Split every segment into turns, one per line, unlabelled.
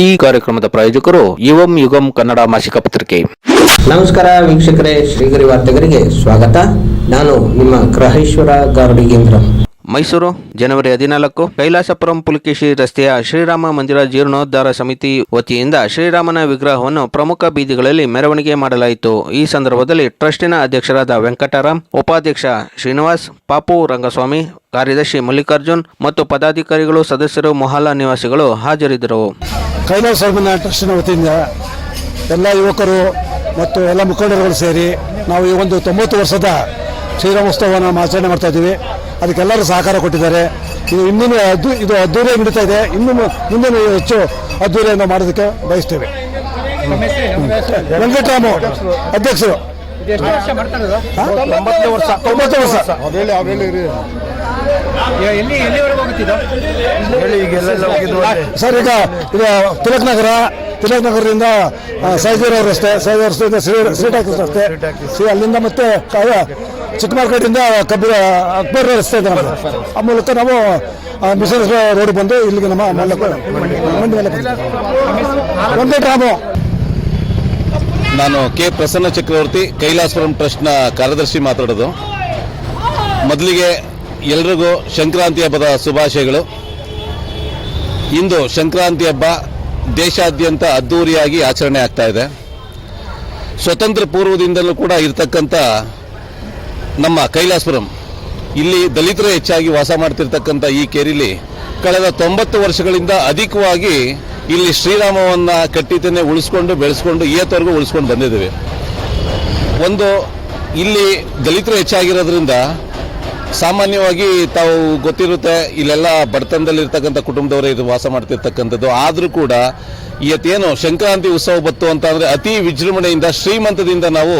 ಈ ಕಾರ್ಯಕ್ರಮದ ಪ್ರಾಯೋಜಕರು ಯುವಂ ಯುಗಂ ಕನ್ನಡ ಮಾಸಿಕ ಪತ್ರಿಕೆ.
ನಮಸ್ಕಾರ ವೀಕ್ಷಕರೇ ಶ್ರೀಗರಿ ವಾರ್ತೆಗರಿಗೆ ಸ್ವಾಗತ. ನಾನು ನಿಮ್ಮ ಗ್ರಹೇಶ್ವರ ಗಾರ್ಡಿಗೇಂದ್ರ
ಮೈಸೂರು ಜನವರಿ ಹದಿನಾಲ್ಕು ಕೈಲಾಸಪುರಂ ಪುಲಕೇಶಿ ರಸ್ತೆಯ ಶ್ರೀರಾಮ ಮಂದಿರ ಜೀರ್ಣೋದ್ಧಾರ ಸಮಿತಿ ವತಿಯಿಂದ ಶ್ರೀರಾಮನ ವಿಗ್ರಹವನ್ನು ಪ್ರಮುಖ ಬೀದಿಗಳಲ್ಲಿ ಮೆರವಣಿಗೆ ಮಾಡಲಾಯಿತು. ಈ ಸಂದರ್ಭದಲ್ಲಿ ಟ್ರಸ್ಟಿನ ಅಧ್ಯಕ್ಷರಾದ ವೆಂಕಟರಾಮ್ ಉಪಾಧ್ಯಕ್ಷ ಶ್ರೀನಿವಾಸ್ ಪಾಪು ರಂಗಸ್ವಾಮಿ ಕಾರ್ಯದರ್ಶಿ ಮಲ್ಲಿಕಾರ್ಜುನ್ ಮತ್ತು ಪದಾಧಿಕಾರಿಗಳು ಸದಸ್ಯರು ಮೊಹಲ್ಲಾ ನಿವಾಸಿಗಳು ಹಾಜರಿದ್ದರು.
ಕೈಲಾಸ ಟ್ರಸ್ಟ್ನ ಟ್ರಸ್ಟಿನ ವತಿಯಿಂದ ಎಲ್ಲ ಯುವಕರು ಮತ್ತು ಎಲ್ಲ ಮುಖಂಡರುಗಳು ಸೇರಿ ನಾವು ಈ ಒಂದು ತೊಂಬತ್ತು ವರ್ಷದ ಶ್ರೀರಾಮೋತ್ಸವವನ್ನು ಆಚರಣೆ ಮಾಡ್ತಾ ಇದ್ದೀವಿ. ಅದಕ್ಕೆಲ್ಲರೂ ಸಹಕಾರ ಕೊಟ್ಟಿದ್ದಾರೆ. ಇದು ಇನ್ನೂ ಅದ್ದು ಇದು ಅದ್ದೂರಿಯಾಗಿ ನಡೀತಾ ಇದೆ. ಇನ್ನೂ ಮುಂದೆ ಹೆಚ್ಚು ಅದ್ದೂರಿಯಿಂದ ಮಾಡೋದಕ್ಕೆ ಬಯಸ್ತೇವೆ. ವೆಂಕಟರಾಮು ಅಧ್ಯಕ್ಷರು. ಹಾ? ತೊಂಬತ್ತು ವರ್ಷ.
ಎಲ್ಲಿ ಎಲ್ಲಿವರೆಗೂ ಹೋಗುತ್ತಿದ್ದು
ಸರ್ ಈಗ ಇದು ತಿಲಕ್ ನಗರ ತಿಲಕ್ ನಗರದಿಂದ ಸೈಜೂರು ರಸ್ತೆ ಸೈಜೂರು ರಸ್ತೆಯಿಂದ ಶ್ರೀ ಶ್ರೀಟಾಕಿ ರಸ್ತೆ ಶ್ರೀ ಅಲ್ಲಿಂದ ಮತ್ತೆ ಚಿಕ್ಕ ಮಾರ್ಕೆಟಿಂದ ಕಬ್ಬಿ ಅಕ್ಬರ್ ರಸ್ತೆ ಇದೆ ನಮ್ಮದು ಆ ಮೂಲಕ ನಾವು ಮಿಷನ್ ರೋಡ್ ಬಂದು ಇಲ್ಲಿಗೆ ನಮ್ಮ ಮಲ್ಲಪ್ಪ ಮಂಡಿ ಮೇಲೆ ವೆಂಕಟರಾಮು
ನಾನು ಕೆ ಪ್ರಸನ್ನ ಚಕ್ರವರ್ತಿ ಕೈಲಾಸಪುರಂ ಟ್ರಸ್ಟ್ನ ಕಾರ್ಯದರ್ಶಿ ಮಾತಾಡೋದು. ಮೊದಲಿಗೆ ಎಲ್ರಿಗೂ ಸಂಕ್ರಾಂತಿ ಹಬ್ಬದ ಶುಭಾಶಯಗಳು. ಇಂದು ಸಂಕ್ರಾಂತಿ ಹಬ್ಬ ದೇಶಾದ್ಯಂತ ಅದ್ದೂರಿಯಾಗಿ ಆಚರಣೆ ಆಗ್ತಾ ಇದೆ. ಸ್ವತಂತ್ರ ಪೂರ್ವದಿಂದಲೂ ಕೂಡ ಇರತಕ್ಕಂಥ ನಮ್ಮ ಕೈಲಾಸಪುರಂ. ಇಲ್ಲಿ ದಲಿತರು ಹೆಚ್ಚಾಗಿ ವಾಸ ಮಾಡ್ತಿರ್ತಕ್ಕಂಥ ಈ ಕೇರಿಲಿ ಕಳೆದ ತೊಂಬತ್ತು ವರ್ಷಗಳಿಂದ ಅಧಿಕವಾಗಿ ಇಲ್ಲಿ ಶ್ರೀರಾಮವನ್ನ ಕಟ್ಟಿತನೇ ಉಳಿಸ್ಕೊಂಡು, ಬೆಳೆಸ್ಕೊಂಡು ಇವತ್ತವರೆಗೂ ಉಳಿಸ್ಕೊಂಡು ಬಂದಿದ್ದೀವಿ. ಒಂದು, ಇಲ್ಲಿ ದಲಿತರು ಹೆಚ್ಚಾಗಿರೋದ್ರಿಂದ ಸಾಮಾನ್ಯವಾಗಿ ತಾವು ಗೊತ್ತಿರುತ್ತೆ, ಇಲ್ಲೆಲ್ಲ ಬಡತನದಲ್ಲಿರ್ತಕ್ಕಂಥ ಕುಟುಂಬದವರೇ ಇದು ವಾಸ ಮಾಡ್ತಿರ್ತಕ್ಕಂಥದ್ದು. ಆದರೂ ಕೂಡ ಇವತ್ತೇನು ಸಂಕ್ರಾಂತಿ ಉತ್ಸವ ಬತ್ತು ಅಂತ ಅಂದರೆ ಅತಿ ವಿಜೃಂಭಣೆಯಿಂದ, ಶ್ರೀಮಂತದಿಂದ ನಾವು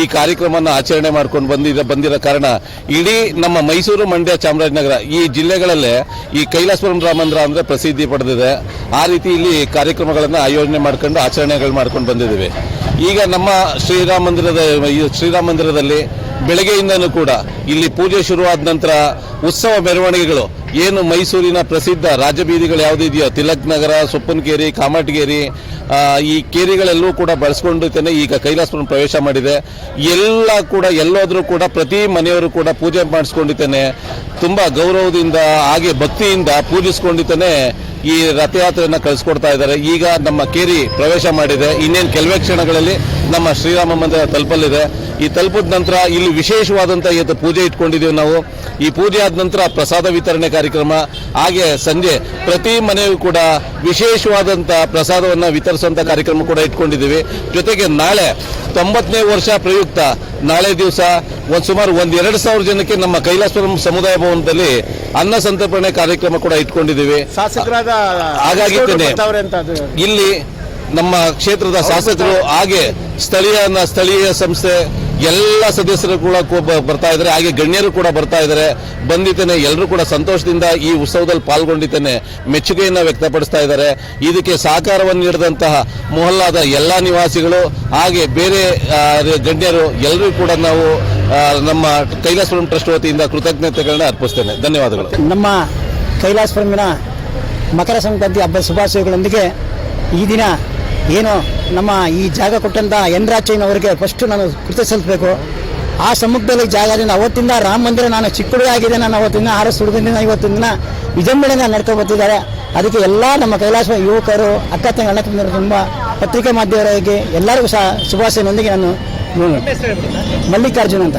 ಈ ಕಾರ್ಯಕ್ರಮವನ್ನು ಆಚರಣೆ ಮಾಡ್ಕೊಂಡು ಬಂದಿದ್ದ ಬಂದಿರೋ ಕಾರಣ ಇಡೀ ನಮ್ಮ ಮೈಸೂರು ಮಂಡ್ಯ ಚಾಮರಾಜನಗರ ಈ ಜಿಲ್ಲೆಗಳಲ್ಲೇ ಈ ಕೈಲಾಸಪುರಂ ರಾಮಂದ್ರ ಅಂದರೆ ಪ್ರಸಿದ್ಧಿ ಪಡೆದಿದೆ. ಆ ರೀತಿ ಇಲ್ಲಿ ಕಾರ್ಯಕ್ರಮಗಳನ್ನು ಆಯೋಜನೆ ಮಾಡ್ಕೊಂಡು ಆಚರಣೆಗಳು ಮಾಡ್ಕೊಂಡು ಬಂದಿದ್ದೀವಿ. ಈಗ ನಮ್ಮ ಶ್ರೀರಾಮ ಮಂದಿರದ ಶ್ರೀರಾಮ ಮಂದಿರದಲ್ಲಿ ಬೆಳಗ್ಗೆಯಿಂದನೂ ಕೂಡ ಇಲ್ಲಿ ಪೂಜೆ ಶುರುವಾದ ನಂತರ ಉತ್ಸವ ಮೆರವಣಿಗೆಗಳು. ಏನು ಮೈಸೂರಿನ ಪ್ರಸಿದ್ಧ ರಾಜಬೀದಿಗಳು ಯಾವುದಿದೆಯೋ ತಿಲಕ್ ನಗರ, ಸೊಪ್ಪನಕೇರಿ ಕಾಮಟಗೇರಿ ಈ ಕೇರಿಗಳೆಲ್ಲೂ ಕೂಡ ಬಳಸ್ಕೊಂಡಿದ್ದೇನೆ ಈಗ ಕೈಲಾಸಪುರಂ ಪ್ರವೇಶ ಮಾಡಿದೆ. ಎಲ್ಲ ಕೂಡ ಎಲ್ಲೋದ್ರೂ ಕೂಡ ಪ್ರತಿ ಮನೆಯವರು ಕೂಡ ಪೂಜೆ ಮಾಡಿಸ್ಕೊಂಡಿದ್ದೇನೆ ತುಂಬ ಗೌರವದಿಂದ, ಹಾಗೆ ಭಕ್ತಿಯಿಂದ ಪೂಜಿಸ್ಕೊಂಡಿದ್ದೇನೆ ಈ ರಥಯಾತ್ರೆಯನ್ನು ಕಳಿಸ್ಕೊಡ್ತಾ ಇದ್ದಾರೆ. ಈಗ ನಮ್ಮ ಕೇರಿ ಪ್ರವೇಶ ಮಾಡಿದೆ. ಇನ್ನೇನು ಕೆಲವೇ ಕ್ಷಣಗಳಲ್ಲಿ ನಮ್ಮ ಶ್ರೀರಾಮ ಮಂದಿರ ತಲುಪಲಿದೆ ಈ ತಲುಪಿದ ನಂತರ ಇಲ್ಲಿ ವಿಶೇಷವಾದಂಥ ಇವತ್ತು ಪೂಜೆ ಇಟ್ಕೊಂಡಿದ್ದೀವಿ ನಾವು. ಈ ಪೂಜೆ ಆದ ನಂತರ ಪ್ರಸಾದ ವಿತರಣೆ ಕಾರ್ಯಕ್ರಮ ಹಾಗೆ ಸಂಜೆ ಪ್ರತಿ ಮನೆಯೂ ಕೂಡ ವಿಶೇಷವಾದಂಥ ಪ್ರಸಾದವನ್ನು ವಿತರಿಸುವಂಥ ಕಾರ್ಯಕ್ರಮ ಕೂಡ ಇಟ್ಕೊಂಡಿದ್ದೀವಿ. ಜೊತೆಗೆ ನಾಳೆ ತೊಂಬತ್ತನೇ ವರ್ಷ ಪ್ರಯುಕ್ತ ನಾಳೆ ದಿವಸ ಒಂದು ಸುಮಾರು ಒಂದು ಎರಡು ಸಾವಿರ ಜನಕ್ಕೆ ನಮ್ಮ ಕೈಲಾಸಪುರಂ ಸಮುದಾಯ ಭವನದಲ್ಲಿ ಅನ್ನ ಸಂತರ್ಪಣೆ ಕಾರ್ಯಕ್ರಮ ಕೂಡ ಇಟ್ಕೊಂಡಿದ್ದೀವಿ. ಹಾಗಾಗಿ ಇಲ್ಲಿ ನಮ್ಮ ಕ್ಷೇತ್ರದ ಶಾಸಕರು ಹಾಗೆ ಸ್ಥಳೀಯ ಸ್ಥಳೀಯ ಸಂಸ್ಥೆ ಎಲ್ಲ ಸದಸ್ಯರು ಕೂಡ ಬರ್ತಾ ಇದ್ದಾರೆ. ಹಾಗೆ ಗಣ್ಯರು ಕೂಡ ಬರ್ತಾ ಇದ್ದಾರೆ. ಬಂದಿದ್ದೇನೆ. ಎಲ್ಲರೂ ಕೂಡ ಸಂತೋಷದಿಂದ ಈ ಉತ್ಸವದಲ್ಲಿ ಪಾಲ್ಗೊಂಡಿದ್ದೇನೆ. ಮೆಚ್ಚುಗೆಯನ್ನು ವ್ಯಕ್ತಪಡಿಸ್ತಾ ಇದ್ದಾರೆ. ಇದಕ್ಕೆ ಸಹಕಾರವನ್ನು ನೀಡಿದಂತಹ ಮೊಹಲ್ಲಾದ ಎಲ್ಲ ನಿವಾಸಿಗಳು ಹಾಗೆ ಬೇರೆ ಗಣ್ಯರು ಎಲ್ಲರೂ ಕೂಡ ನಾವು ನಮ್ಮ ಕೈಲಾಸಪುರಂ ಟ್ರಸ್ಟ್ ವತಿಯಿಂದ ಕೃತಜ್ಞತೆಗಳನ್ನ ಅರ್ಪಿಸ್ತೇನೆ. ಧನ್ಯವಾದಗಳು.
ನಮ್ಮ ಕೈಲಾಸಪುರಮಿನ ಮಕರ ಸಂಕ್ರಾಂತಿ ಹಬ್ಬದ ಶುಭಾಶಯಗಳೊಂದಿಗೆ ಈ ದಿನ ಏನು ನಮ್ಮ ಈ ಜಾಗ ಕೊಟ್ಟಂತ ಎನ್ ರಾಚಯ್ಯನವರಿಗೆ ಫಸ್ಟ್ ನಾನು ಕೃತ ಸಲ್ಲಿಸಬೇಕು. ಆ ಸಮುದ್ರದಲ್ಲಿ ಜಾಗದಿಂದ ಅವತ್ತಿಂದ ರಾಮ ಮಂದಿರ ನಾನು ಚಿಕ್ಕ ಆಗಿದೆ. ನಾನು ಅವತ್ತಿಂದ ಆರು ಸುಡುಗದಿಂದ ಇವತ್ತಿನ ದಿನ ವಿಜೃಂಭಣೆಯಿಂದ ನಡ್ಕೊಂಡು ಬರ್ತಿದ್ದಾರೆ. ಅದಕ್ಕೆ ಎಲ್ಲ ನಮ್ಮ ಕೈಲಾಸ ಯುವಕರು, ಅಕ್ಕ ತಂಗ ತಂದರು ತುಂಬ ಪತ್ರಿಕೆ ಮಾಧ್ಯಮರಿಗೆ ಎಲ್ಲರಿಗೂ ಸಹ ಶುಭಾಶಯನೊಂದಿಗೆ ನಾನು ಮಲ್ಲಿಕಾರ್ಜುನ್ ಅಂತ.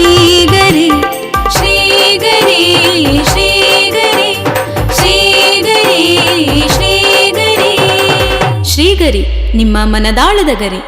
ನಿಮ್ಮ ಮನದಾಳದ ಗರಿ.